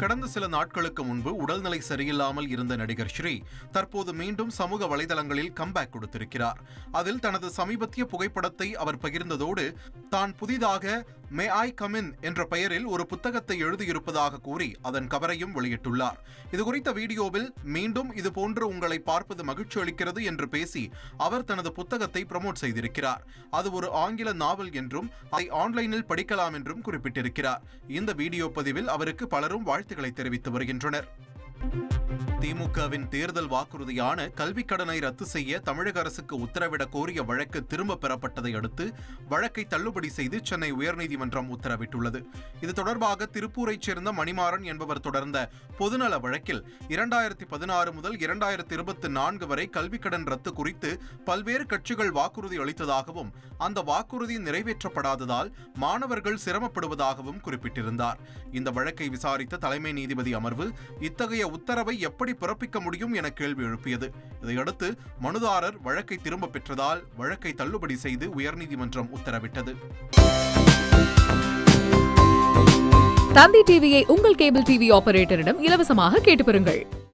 கடந்த சில நாட்களுக்கு முன்பு உடல்நிலை சரியில்லாமல் இருந்த நடிகர் ஸ்ரீ தற்போது மீண்டும் சமூக வலைதளங்களில் கம்பேக் கொடுத்திருக்கிறார். அதில் தனது சமீபத்திய புகைப்படத்தை அவர் பகிர்ந்ததோடு தான் புதிதாக மே ஐ கமின் என்ற பெயரில் ஒரு புத்தகத்தை எழுதியிருப்பதாக கூறி அதன் கவரையும் வெளியிட்டுள்ளார். இதுகுறித்த வீடியோவில் மீண்டும் இதுபோன்று உங்களை பார்ப்பது மகிழ்ச்சி அளிக்கிறது என்று பேசி அவர் தனது புத்தகத்தை ப்ரமோட் செய்திருக்கிறார். அது ஒரு ஆங்கில நாவல் என்றும் அதை ஆன்லைனில் படிக்கலாம் என்றும் குறிப்பிட்டிருக்கிறார். இந்த வீடியோ பதிவில் அவருக்கு பலரும் வாழ்த்துக்களை தெரிவித்து வருகின்றனர். திமுகவின் தேர்தல் வாக்குறுதியான கல்விக் கடனை ரத்து செய்ய தமிழக அரசுக்கு உத்தரவிடக் கோரிய வழக்கு திரும்ப பெறப்பட்டதை அடுத்து வழக்கை தள்ளுபடி செய்து சென்னை உயர்நீதிமன்றம் உத்தரவிட்டுள்ளது. இது தொடர்பாக திருப்பூரைச் சேர்ந்த மணிமாறன் என்பவர் தொடர்ந்த பொதுநல வழக்கில் இரண்டாயிரத்தி பதினாறு முதல் இரண்டாயிரத்தி இருபத்தி நான்கு வரை கல்விக் கடன் ரத்து குறித்து பல்வேறு கட்சிகள் வாக்குறுதி அளித்ததாகவும் அந்த வாக்குறுதி நிறைவேற்றப்படாததால் மாணவர்கள் சிரமப்படுவதாகவும் குறிப்பிட்டிருந்தார். இந்த வழக்கை விசாரித்த தலைமை நீதிபதி அமர்வு இத்தகைய உத்தரவை எப்படி பிறப்பிக்க முடியும் என கேள்வி எழுப்பியது. இதையடுத்து மனுதாரர் வழக்கை திரும்ப பெற்றதால் வழக்கை தள்ளுபடி செய்து உயர்நீதிமன்றம் உத்தரவிட்டது. தந்தி டிவியை உங்கள் கேபிள் டிவி ஆபரேட்டரிடம் இலவசமாக கேட்டு பெறுங்கள்.